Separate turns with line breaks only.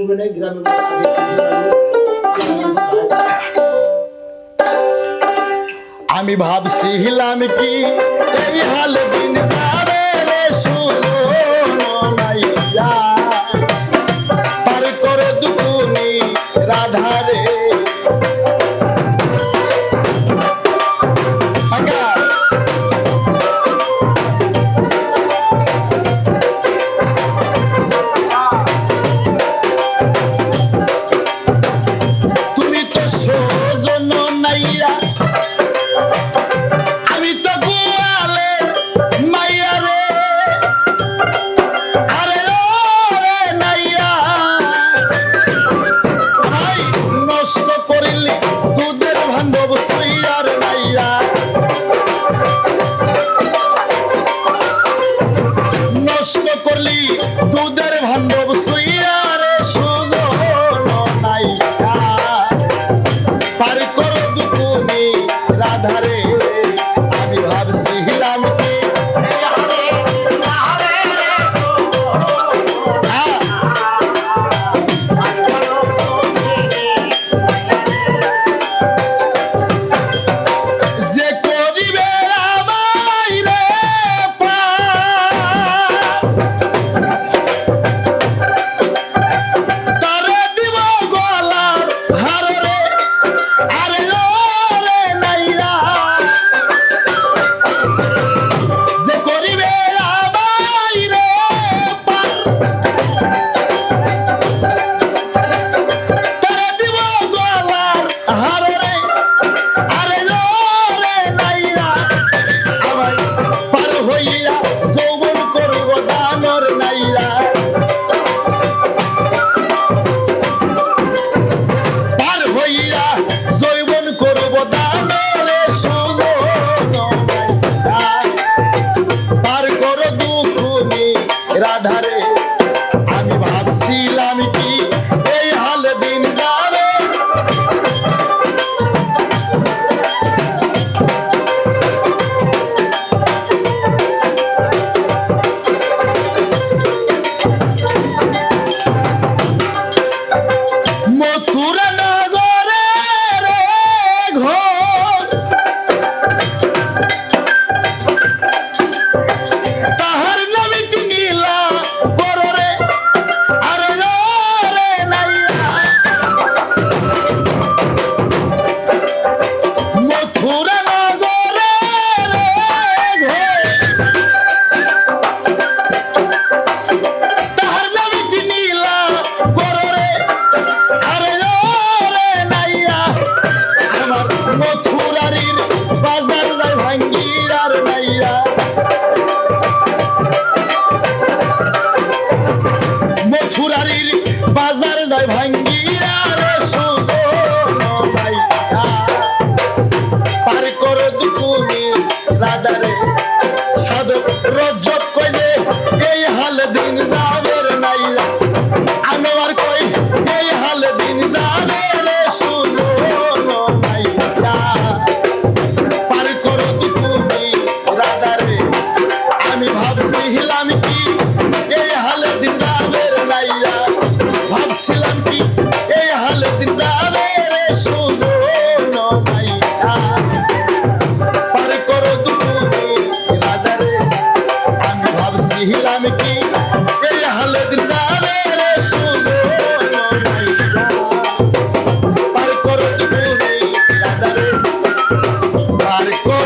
করবে না গ্রামে
আমি ভাবছিলাম কি এই হাল দিন যাবে রে শুনো নাই যা। Yeah. ভাঙ্গিয়া রসুন পার করো তুমি রাধারে। সাধক রজব কইলে এই হাল দিন না Marco.